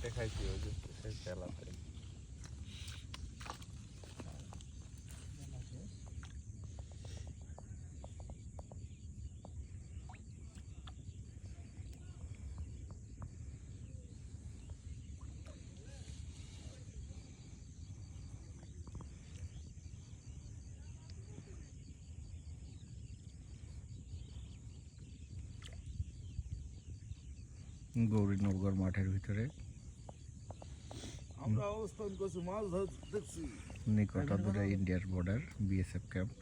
কেটে খাইছি ওই যে সেই তেলাতে গৌরীনগর মাঠের ভিতরে। আমরা অবস্থান করছি মাছ ইন্ডিয়ার বর্ডার বিএসএফ ক্যাম্প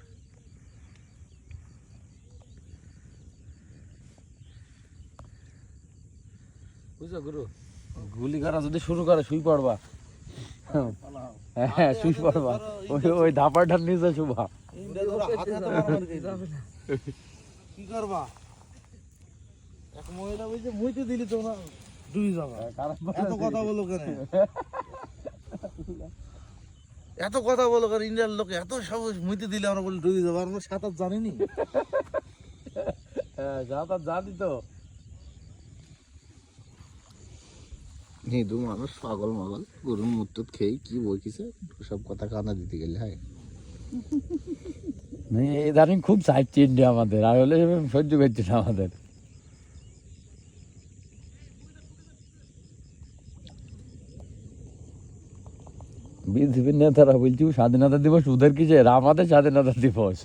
বুঝছ গুরু? গুলি করা যদি শুরু করে শুই পড়বা। হ্যাঁ শুই পড়বা। ওই ওই ধাপাটার নিচে শুবা। কি করবা? এক মহিলা বলছে মুইতে দিলি তোমরা ডুবি যাবা এত কথা বলো কেন? এত কথা বলো কেন ইন্ডিয়ার লোক এত সাহস মুইতে দিলে আমরা বলি ডুবি যাব আমরা সাঁতার জানিনি। হ্যাঁ যা জানি তো। হিন্দু মানুষ পাগল মাগল গরুর মুত্তুত খেয়ে কি বইকিছে সব কথা কানা দিতে গেলে হয়। ইদানিং খুব চাইছি ইন্ডিয়া আমাদের আর হলে সহ্য করছে না আমাদের। বিজেপির নেতারা বলছি স্বাধীনতা দিবস ওদের কি যে আমাদের স্বাধীনতা দিবস।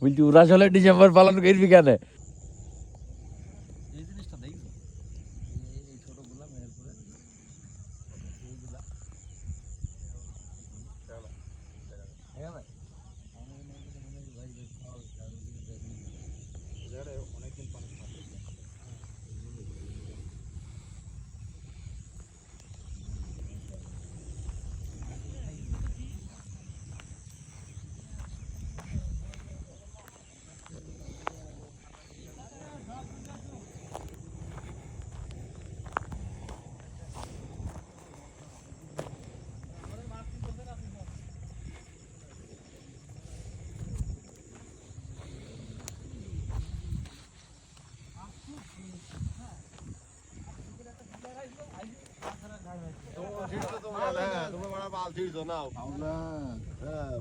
বলছি, ওরা আসলে ডিসেম্বর পালন করবি কেন?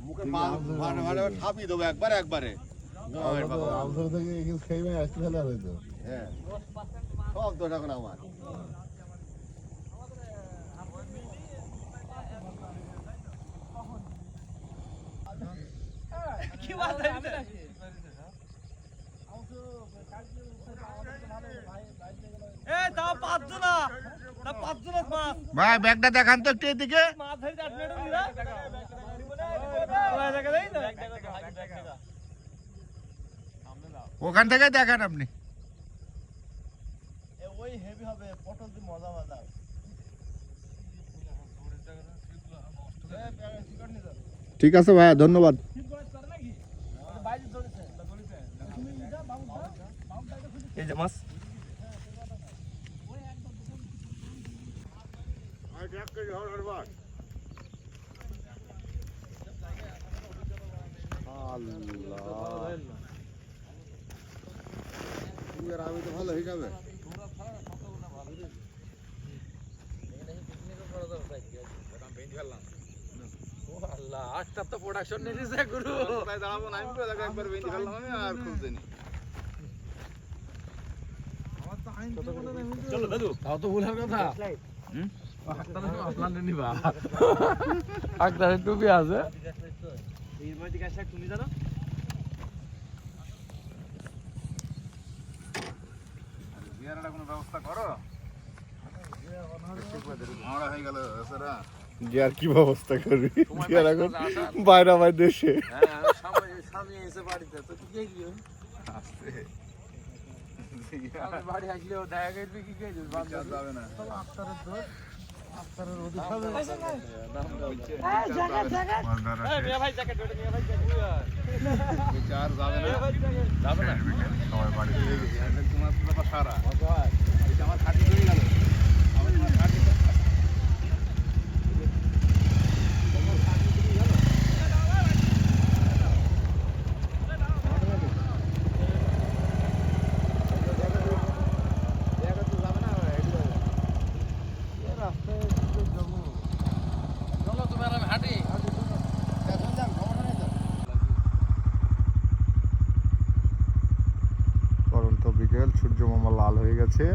মুখে মাল ভাড়া ভাড়া ঠাপিয়ে দেবো একবার একবারে। হ্যাঁ। সব দোষ এখন আমার। এ তাও পাঁচজন না ভাই ব্যাগটা দেখান তো একটু এদিকে। ওখান থেকে দেখান আপনি। ওই হেভি হবে পটল দিয়ে মজা মজা। ঠিক আছে ভাই ধন্যবাদ। এই যে মাছ। আমি তো ভালো হয়ে যাবে আল্লাহ। তো প্রোডাকশন নিয়েছে গুরু দাঁড়াবো না আমি একবার বেঁধে ফেললাম আমি আর খুলতে নি চলো দাদু। তাও তো ভুলের কথা। নিবা আক্তারের টুপি আছে। এই মধ্যে কাছে তুমি জানো ব্যবস্থা করো হয়ে গেল সেরা কি ব্যবস্থা করবি এখন বাইরে আমার দেশে হ্যাঁ আসতে বাড়ি আসলেও দেখা করবি কি কে যাবে? না। জ্যাকেট চার যাবে না? যাবে না। সবাই বাড়ি। তোমার সারা সূর্যমামা লাল হয়ে গেছে।